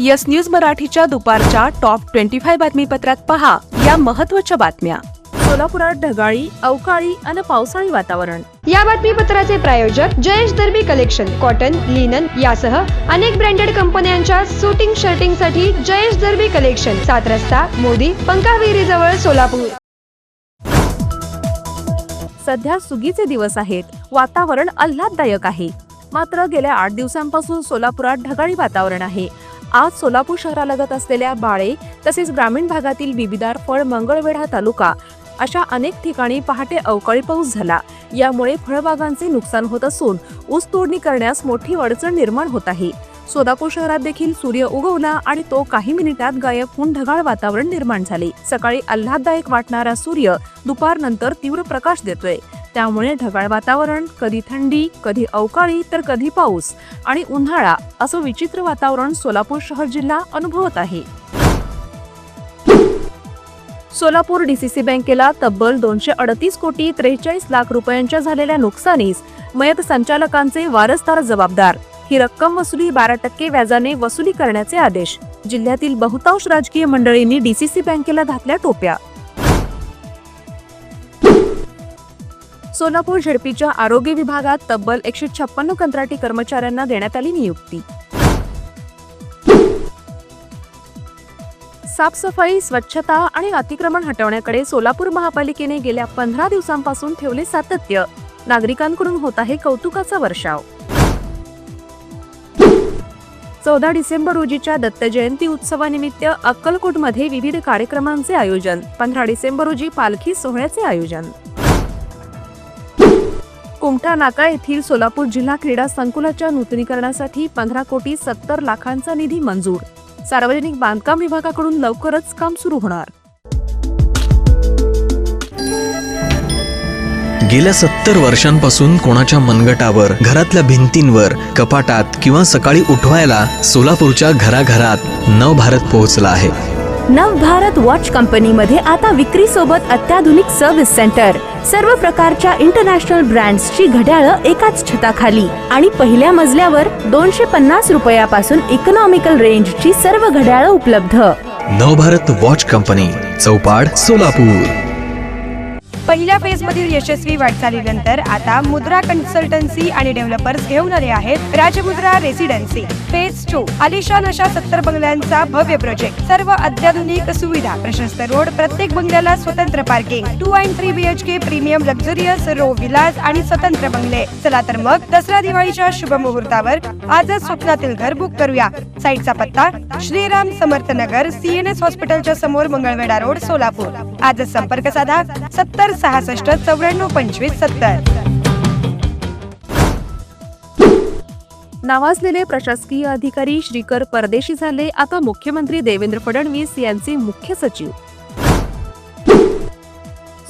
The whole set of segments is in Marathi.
यस न्यूज मराठीच्या दुपारच्या टॉप ट्वेंटी फाय बातमीपत्रात पहा या महत्त्वाच्या बातम्या. सोलापुरात ढगाळी अवकाळी आणि पावसाळी वातावरण. या बातमीपत्राचे प्रायोजक Jayesh Darbi collection cotton linen यासह अनेक ब्रँडेड कंपन्यांच्या सुटिंग शर्टिंगसाठी जयेश दर्बी कलेक्शन सात रस्ता मोदी पंकाविरी जवळ सोलापूर. सध्या सुगीचे दिवस आहेत. वातावरण आल्हाददायक आहे. मात्र गेल्या आठ दिवसांपासून सोलापुरात ढगाळी वातावरण आहे. आज सोलापूर शहरालगत असलेल्या बाळे तसेच ग्रामीण भागातील बिबिदार फळ मंगळवेढा तालुका अशा अनेक ठिकाणी पहाटे अवकाळी पाऊस झाला. यामुळे फळबागांचे नुकसान होत असून ऊस तोडणी करण्यास मोठी अडचण निर्माण होत आहे. सोलापूर शहरात देखील सूर्य उगवला आणि तो काही मिनिटात गायब होऊन ढगाळ वातावरण निर्माण झाले. सकाळी आल्हाददायक वाटणारा सूर्य दुपारनंतर तीव्र प्रकाश देतोय. त्यामुळे ढगाळ वातावरण कधी थंडी कधी अवकाळी तर कधी पाऊस आणि उन्हाळा असं विचित्र वातावरण सोलापूर शहर जिल्हा अनुभवत आहे. सोलापूर डीसीसी बँकेला तब्बल दोनशे अडतीस कोटी त्रेचाळीस लाख रुपयांच्या झालेल्या नुकसानीस मयत संचालकांचे वारसदार जबाबदार. ही रक्कम वसुली बारा टक्के व्याजाने वसुली करण्याचे आदेश. जिल्ह्यातील बहुतांश राजकीय मंडळींनी डीसीसी बँकेला घातल्या टोप्या. सोलापूर झेडपीच्या आरोग्य विभागात तब्बल एकशे छप्पन्न कंत्राटी कर्मचाऱ्यांना देण्यात आली नियुक्ती. साफसफाई स्वच्छता आणि अतिक्रमण हटवण्याकडे सोलापूर महापालिकेने गेल्या पंधरा दिवसांपासून ठेवले सातत्य. नागरिकांकडून होत आहे कौतुकाचा वर्षाव. चौदा डिसेंबर रोजीच्या दत्त जयंती उत्सवानिमित्त अक्कलकोटमध्ये विविध कार्यक्रमांचे आयोजन. पंधरा डिसेंबर रोजी पालखी सोहळ्याचे आयोजन. कुमठा नाका येथील सोलापूर जिल्हा क्रीडा संकुलाच्या नूतनीकरणासाठी पंधरा कोटी सत्तर लाखांचा निधी मंजूर. सार्वजनिक बांधकाम विभागाकडून लवकरच काम सुरू होणार. गेल्या सत्तर वर्षांपासून कोणाच्या मनगटावर घरातल्या भिंतींवर कपाटात किंवा सकाळी उठवायला सोलापूरच्या घराघरात नवभारत पोहोचला आहे. नवभारत वॉच कंपनीमध्ये आता विक्री सोबत अत्याधुनिक सर्व्हिस सेंटर सर्व प्रकारच्या इंटरनॅशनल ब्रँड्सची घड्याळं एकाच छताखाली. आणि पहिल्या मजल्यावर दोनशे पन्नास रुपयापासून इकॉनॉमिकल रेंजची सर्व घड्याळं उपलब्ध. Navbharat watch company Chaupad Solapur. पहिल्या फेज मधील यशस्वी वाटचालीनंतर आता मुद्रा कन्सल्टन्सी आणि डेव्हलपर्स घेऊन आले आहेत राजमुद्रा रेसिडेन्सी फेज टू आलिशान अशा सत्तर बंगल्यांचा भव्य प्रोजेक्ट सर्व अत्याधुनिक सुविधा. प्रशस्त रोड प्रत्येक बंगल्याला स्वतंत्र parking two and three BHK premium luxurious row villas आणि स्वतंत्र बंगले. चला तर मग दसरा दिवाळीच्या शुभ मुहूर्तावर आजच स्वप्नातील घर बुक करूया. साईटचा पत्ता श्रीराम समर्थ नगर सीएनएस हॉस्पिटलच्या समोर मंगळवेढा रोड सोलापूर. आजच संपर्क साधा सत्तर सहासष्ट चौऱ्याण्णव पंचवीस सत्तर. नावाजलेले प्रशासकीय अधिकारी श्रीकर परदेशी झाले. आता मुख्यमंत्री देवेंद्र फडणवीस यांचे मुख्य सचिव.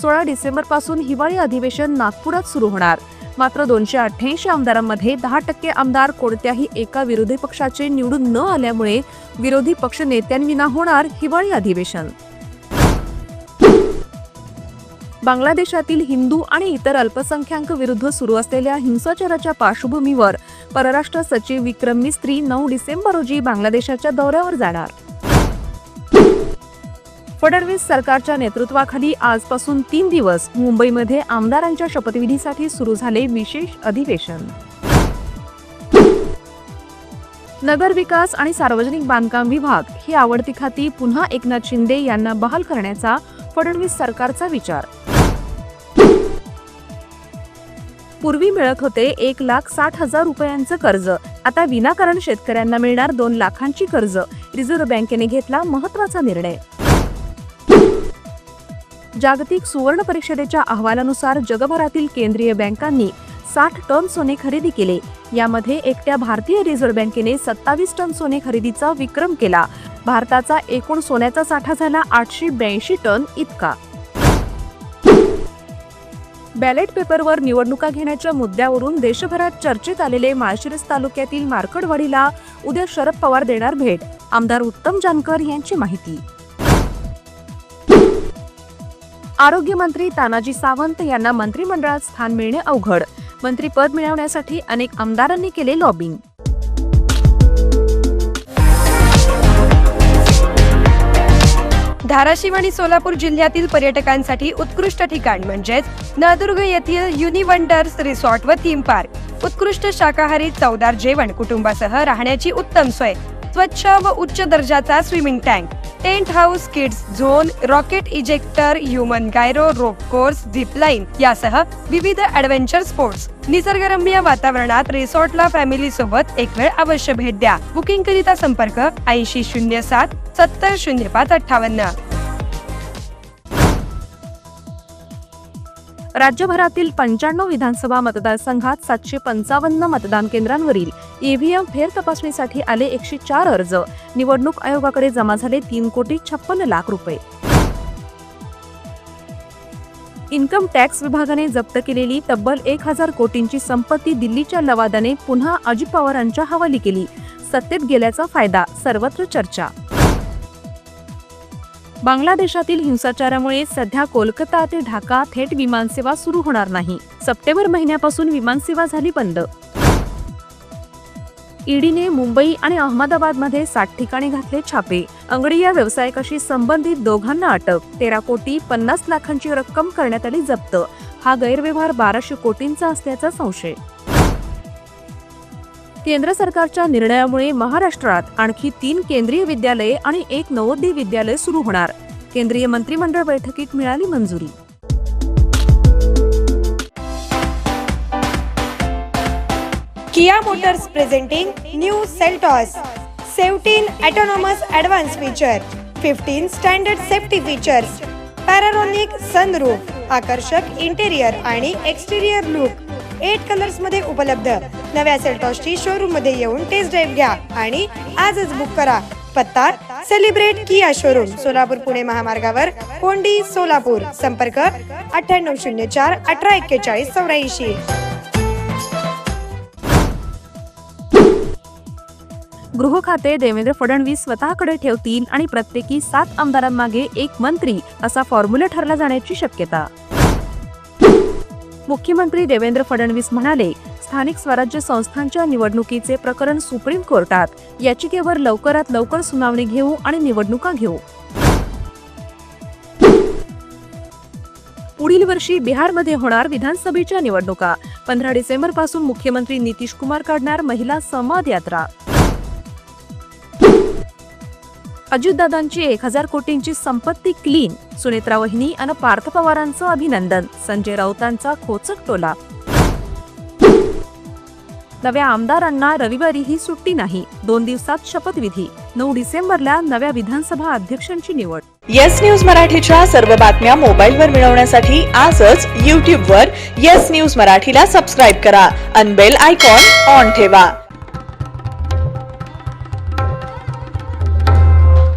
सोळा डिसेंबरपासून हिवाळी अधिवेशन नागपुरात सुरू होणार. मात्र दोनशे अठ्ठ्याऐंशी आमदारांमध्ये दहा टक्के आमदार कोणत्याही एका विरोधी पक्षाचे निवडून न आल्यामुळे विरोधी पक्ष नेत्यांविना होणार हिवाळी अधिवेशन. बांगलादेशातील हिंदू आणि इतर अल्पसंख्याक विरुद्ध सुरू असलेल्या हिंसाचाराच्या पार्श्वभूमीवर परराष्ट्र सचिव विक्रम मिस्त्री नऊ डिसेंबर रोजी बांगलादेशाच्या दौऱ्यावर जाणार. फडणवीस सरकारच्या नेतृत्वाखाली आजपासून तीन दिवस मुंबईमध्ये आमदारांच्या शपथविधीसाठी सुरू झाले विशेष अधिवेशन. नगर विकास आणि सार्वजनिक बांधकाम विभाग ही आवडती खाती पुन्हा एकनाथ शिंदे यांना बहाल करण्याचा फडणवीस सरकारचा विचार. पूर्वी मिळत होते एक लाख साठ हजार रुपयांचं कर्ज. आता विनाकारण शेतकऱ्यांना मिळणार दोन लाखांची कर्ज. रिझर्व्ह बँकेने घेतला महत्त्वाचा निर्णय. जागतिक सुवर्ण परिषदेच्या अहवालानुसार जगभरातील केंद्रीय बँकांनी साठ टन सोने खरेदी केले. यामध्ये एकट्या भारतीय रिझर्व्ह बँकेने सत्तावीस टन सोने खरेदीचा विक्रम केला. भारताचा एकूण सोन्याचा साठा झाला आठशे ब्याऐंशी टन इतका. बॅलेट पेपरवर निवडणुका घेण्याच्या मुद्द्यावरून देशभरात चर्चेत आलेले माळशिरस तालुक्यातील मार्कडवाडीला उद्या शरद पवार देणार भेट. आमदार उत्तम जानकर यांची माहिती. आरोग्यमंत्री तानाजी सावंत यांना मंत्रिमंडळात स्थान मिळणे अवघड. मंत्रीपद मिळवण्यासाठी अनेक आमदारांनी केले लॉबिंग धाराशिव आणि सोलापूर जिल्ह्यातील पर्यटकांसाठी उत्कृष्ट ठिकाण म्हणजेच नळदुर्ग येथील युनिवंडर्स रिसॉर्ट व थीम पार्क. उत्कृष्ट शाकाहारी चवदार जेवण कुटुंबासह राहण्याची उत्तम सोय. स्वच्छ व उच्च दर्जाचा swimming tank. Tent house kids zone rocket ejector human gyro rope course zipline यासह विविध ॲडव्हेंचर स्पोर्ट्स. निसर्गरम्य वातावरणात रिसॉर्टला फॅमिली सोबत एक वेळ अवश्य भेट द्या. बुकिंग करिता संपर्क ऐंशी शून्य सात सत्तर शून्य पाच अठ्ठावन्न. राज्यभरातील पंच्याण्णव विधानसभा मतदारसंघात सातशे पंचावन्न मतदान केंद्रांवरील ईव्हीएम फेर तपासणीसाठी आले एकशे चार अर्ज. निवडणूक आयोगाकडे जमा झाले तीन कोटी छप्पन्न लाख रुपये. इन्कम टॅक्स विभागाने जप्त केलेली तब्बल एक हजार कोटींची संपत्ती दिल्लीच्या लवादाने पुन्हा अजित पवारांच्या हवाली केली. सत्तेत गेल्याचा फायदा सर्वत्र चर्चा. बांगलादेशातील हिंसाचारामुळे सध्या कोलकाता ते ढाका थेट विमानसेवा सुरू होणार नाही. सप्टेंबर महिन्यापासून विमानसेवा झाली बंद. ईडीने मुंबई आणि अहमदाबादमध्ये साठ ठिकाणी घातले छापे. अंगडी या व्यावसायिकाशी संबंधित दोघांना अटक. तेरा कोटी पन्नास लाखांची रक्कम करण्यात आली जप्त. हा गैरव्यवहार बाराशे कोटींचा असल्याचा संशय. केंद्र सरकारच्या निर्णयामुळे महाराष्ट्रात आणखी तीन केंद्रीय विद्यालये आणि एक नवोदय विद्यालय सुरू होणार. केंद्रीय मंत्रिमंडळ बैठकीत मिळाली मंजुरी. Kia Motors presenting new Seltos. Seventeen autonomous advance feature. Fifteen standard safety features. Panoramic sunroof आकर्षक इंटेरियर आणि एक्सटेरियर लुक. एट कलर्समध्ये उपलब्ध. नव्या सेल्टॉसची शोरूममध्ये येऊन टेस्ट ड्राईव्ह घ्या आणि आजच बुक करा. पत्ता celebrate Kia showroom Solapur Pune महामार्गावर कोंडी सोलापूर. संपर्क अठ्ठ्याण्णव शून्य चार अठरा एक्केचाळीस चौऱ्याऐंशी. गृह खाते देवेंद्र फडणवीस स्वतःकडे ठेवतील आणि प्रत्येकी सात आमदारांमागे एक मंत्री असा फॉर्म्युला ठरला जाण्याची शक्यता. मुख्यमंत्री देवेंद्र फडणवीस म्हणाले स्थानिक स्वराज्य संस्थांच्या निवडणुकीचे प्रकरण सुप्रीम कोर्टात याचिकेवर लवकरात लवकर सुनावणी घेऊ आणि निवडणुका घेऊ. पुढील वर्षी बिहारमध्ये होणार विधानसभेच्या निवडणुका पंधरा डिसेंबरपासून मुख्यमंत्री नितीश कुमार काढणार महिला संवाद यात्रा अजितदादांची एक हजार कोटींची संपत्ती क्लीन. सुनेत्रा वहिनी आणि पार्थ पवारांचं अभिनंदन. संजय राऊतांचा खोचक टोला. नव्या आमदारांना रविवारी ही सुट्टी नाही. दोन दिवसात शपथविधी. नऊ डिसेंबरला नव्या विधानसभा अध्यक्षांची निवड. येस न्यूज मराठीच्या सर्व बातम्या मोबाईलवर मिळवण्यासाठी आजच यूट्यूबवर येस न्यूज मराठीला सबस्क्राईब करा. अनबेल आयकॉन ऑन ठेवा.